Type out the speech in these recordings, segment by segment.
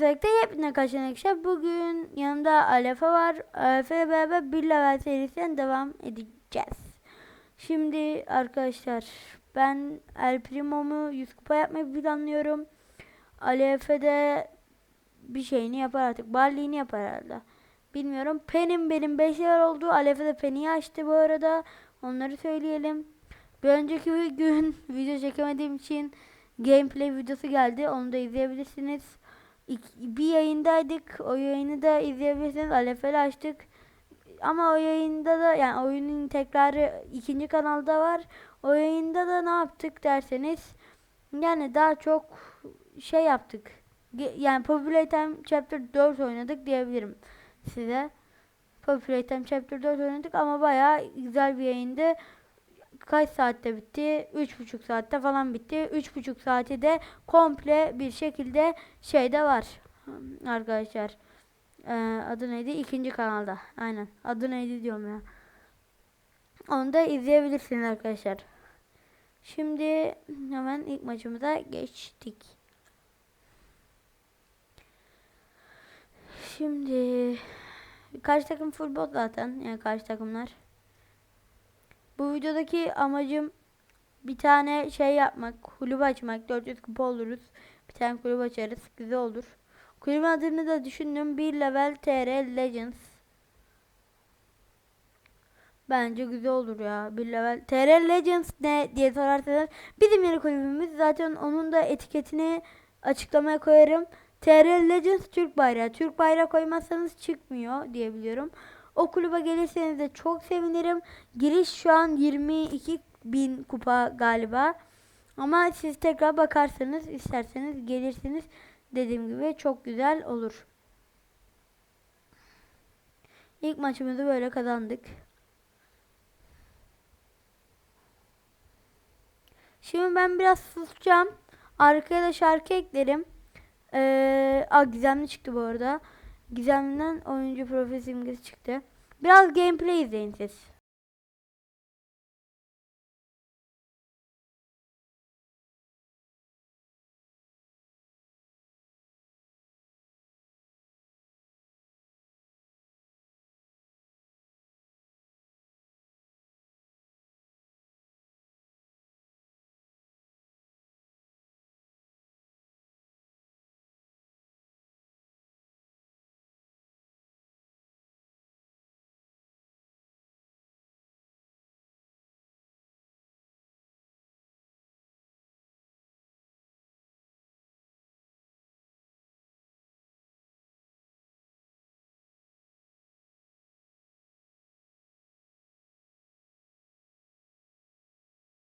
Özellikle yepyeni kaçan arkadaşlar. Bugün yanımda Alefe var. Alefe ile beraber bir level serisinden devam edeceğiz. Şimdi arkadaşlar ben El Primo'mu 100 kupa yapmayı planlıyorum. Alefe de bir şeyini yapar artık. Barley'ini yapar herhalde. Bilmiyorum. Pen'in benim 5 level oldu. Alefe de Pen'i açtı bu arada. Onları söyleyelim. Bir önceki gün video çekemediğim için gameplay videosu geldi. Onu da izleyebilirsiniz. Bir yayındaydık. O yayını da izleyebilirsiniz. Alefeli açtık. Ama o yayında da yani oyunun tekrarı ikinci kanalda var. O yayında da ne yaptık derseniz yani daha çok şey yaptık. Yani Populate Chapter 4 oynadık diyebilirim size. Populate Chapter 4 oynadık ama bayağı güzel bir yayındı. Kaç saatte bitti? Üç buçuk saatte falan bitti. Üç buçuk saati de komple bir şekilde şeyde var hmm, arkadaşlar. Ee, adı neydi? İkinci kanalda. Aynen. Adı neydi diyorum ya. Onu da izleyebilirsiniz arkadaşlar. Şimdi hemen ilk maçımıza geçtik. Şimdi karşı takım full bot zaten. Yani karşı takımlar. Bu videodaki amacım bir tane şey yapmak, kulüp açmak. 400 kupa oluruz. Bir tane kulüp açarız. Güzel olur. Kulübün adını da düşündüm. Bir level TR Legends. Bence güzel olur ya. Bir level TR Legends ne diye sorarsanız bizim yeni kulübümüz zaten onun da etiketini açıklamaya koyarım. TR Legends Türk bayrağı. Türk bayrağı koymazsanız çıkmıyor diyebiliyorum. O kulübe gelirseniz de çok sevinirim. Giriş şu an 22 bin kupa galiba. Ama siz tekrar bakarsanız isterseniz gelirsiniz. Dediğim gibi çok güzel olur. İlk maçımızı böyle kazandık. Şimdi ben biraz susacağım. Arkaya da şarkı eklerim. Ee, aa, gizemli çıktı bu arada. Gizemden oyuncu profil simgesi çıktı. Biraz gameplay izleyin siz.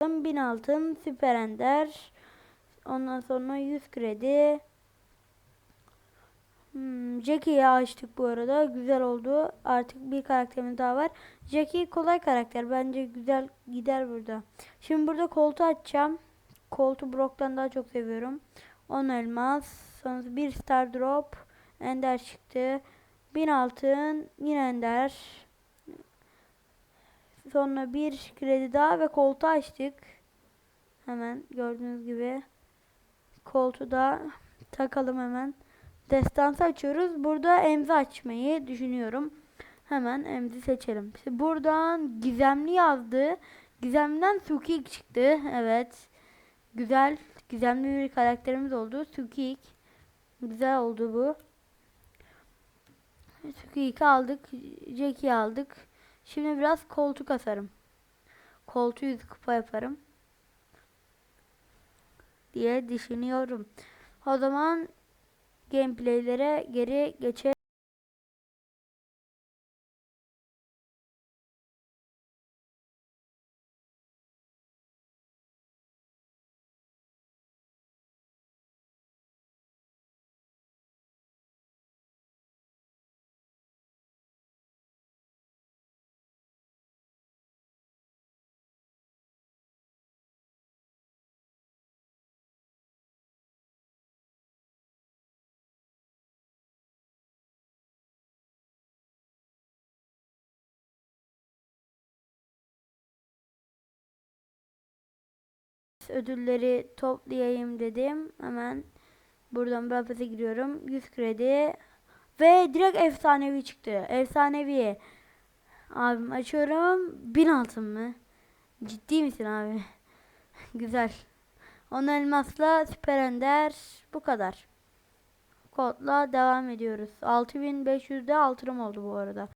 Bin altın, süper ender. Ondan sonra 100 kredi. Hmm, Jackie'yi açtık bu arada. Güzel oldu. Artık bir karakterimiz daha var. Jackie kolay karakter. Bence güzel gider burada. Şimdi burada koltuğu açacağım. Koltuğu Brock'tan daha çok seviyorum. 10 elmas. Sonra bir star drop. Ender çıktı. 1000 altın. Yine ender. Sonra bir kredi daha ve koltuğu açtık. Hemen gördüğünüz gibi. Koltuğu da takalım hemen. Destansı açıyoruz. Burada emzi açmayı düşünüyorum. Hemen emzi seçelim. İşte buradan gizemli yazdı. Gizemden Sukik çıktı. Evet. Güzel. Gizemli bir karakterimiz oldu. Sukik. Güzel oldu bu. Sukik'i aldık. Jack'i aldık. Şimdi biraz koltuk asarım. Koltuğu 100 kupa yaparım. Diye düşünüyorum. O zaman gameplaylere geri geçelim. Ödülleri toplayayım dedim. Hemen Buradan Brawl giriyorum. 100 kredi. Ve direkt efsanevi çıktı. Efsanevi. Abim açıyorum. 1000 altın mı? Ciddi misin abi? Güzel. 10 elmasla süper ender. Bu kadar. Kodla devam ediyoruz. 6500'de altınım oldu bu arada.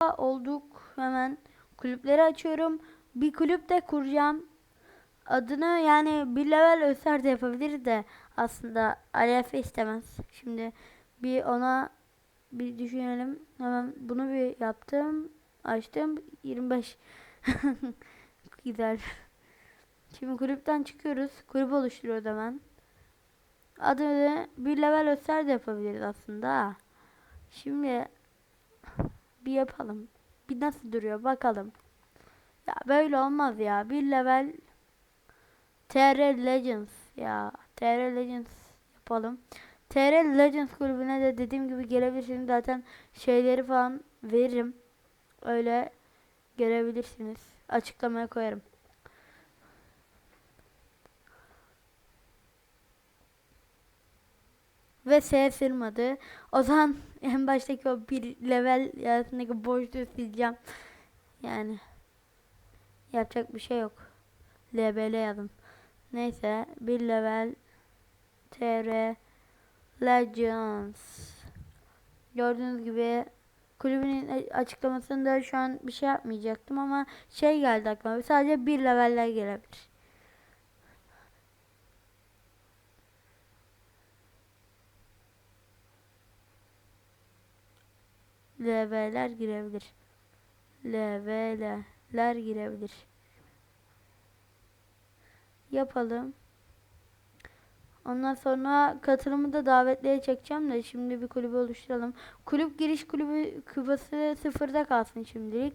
Olduk. Hemen kulüpleri açıyorum. Bir kulüp de kuracağım. Adını yani bir level öser de yapabilir de aslında Alef istemez. Şimdi bir ona bir düşünelim. Hemen bunu bir yaptım. Açtım. 25. Güzel. Şimdi kulüpten çıkıyoruz. Kulüp oluşturuyoruz hemen. Adını bir level öser de yapabiliriz aslında. Şimdi bir yapalım. Bir nasıl duruyor bakalım. Ya böyle olmaz ya. Bir level TR Legends ya. TR Legends yapalım. TR Legends kulübüne de dediğim gibi gelebilirsiniz. Zaten şeyleri falan veririm. Öyle gelebilirsiniz. Açıklamaya koyarım. Ve S sırmadı. O zaman en baştaki o bir level arasındaki boşluğu sileceğim. Yani yapacak bir şey yok. LBL yazdım. Neyse bir level TR Legends Gördüğünüz gibi kulübün açıklamasında şu an bir şey yapmayacaktım ama şey geldi aklıma. Sadece bir leveller gelebilir. LV'ler girebilir. LV'ler girebilir. Yapalım. Ondan sonra katılımı da davetliye çekeceğim de şimdi bir kulübü oluşturalım. Kulüp giriş kulübü kübası sıfırda kalsın şimdilik.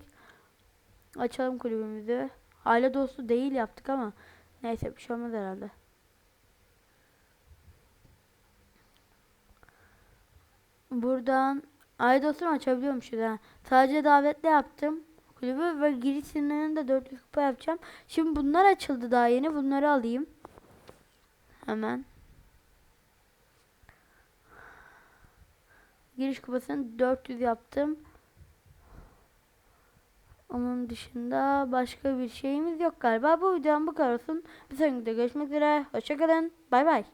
Açalım kulübümüzü. Aile dostu değil yaptık ama neyse bir şey olmaz herhalde. Buradan aile dostunu açabiliyormuşuz ha. Sadece davetli yaptım kulübü ve giriş sınırını da 400 kupa yapacağım. Şimdi bunlar açıldı daha yeni. Bunları alayım. Hemen. Giriş kupasını 400 yaptım. Onun dışında başka bir şeyimiz yok galiba. Bu videonun bu kadar olsun. Bir sonraki videoda görüşmek üzere. Hoşçakalın. Bay bay.